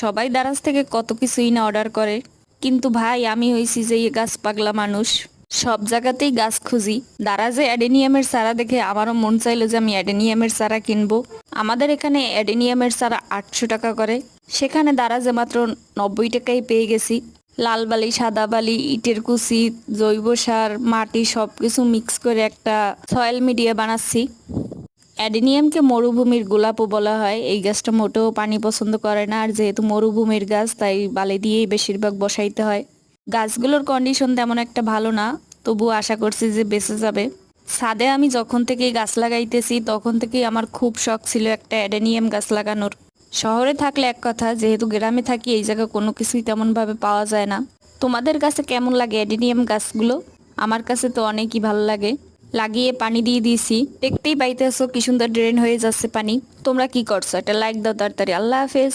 সবাই দারাজ থেকে কত কিছুই না অর্ডার করে। কিন্তু ভাই, আমি হইছি যে গাছ পাগলা মানুষ। সব জায়গাতেই গাছ খুঁজি। দারাজে অ্যাডেনিয়ামের চারা দেখে আমারও মন চাইলো যে আমি অ্যাডেনিয়ামের চারা কিনবো। আমাদের এখানে অ্যাডেনিয়ামের চারা আটশো টাকা করে। সেখানে দারাজে মাত্র নব্বই টাকায় পেয়ে গেছি। লাল বালি, সাদা বালি, ইটের কুচি, জৈব সার, মাটি সব কিছু মিক্স করে একটা সয়েল মিডিয়া বানাচ্ছি। অ্যাডেনিয়ামকে মরুভূমির গোলাপও বলা হয়। এই গাছটা মোটেও পানি পছন্দ করে না আর যেহেতু মরুভূমির গাছ, তাই বালি দিয়েই বেশিরভাগ বসাইতে হয়। গাছগুলোর কন্ডিশন তেমন একটা ভালো না, তবুও আশা করছি যে বেঁচে যাবে। ছাদে আমি যখন থেকেই গাছ লাগাইতেছি, তখন থেকেই আমার খুব শখ ছিল একটা অ্যাডেনিয়াম গাছ লাগানোর। শহরে থাকলে এক কথা, যেহেতু গ্রামে থাকি, এই জায়গায় কোনো কিছুই তেমনভাবে পাওয়া যায় না। তোমাদের কাছে কেমন লাগে অ্যাডেনিয়াম গাছগুলো? আমার কাছে তো অনেকই ভালো লাগে। লাগিয়ে পানি দিয়ে দিয়েছি দেখতেই পাইতেছো কি সুন্দর ড্রেন হয়ে যাচ্ছে পানি। তোমরা কি করছ? একটা লাইক দাও তাড়াতাড়ি। আল্লাহ হাফেজ।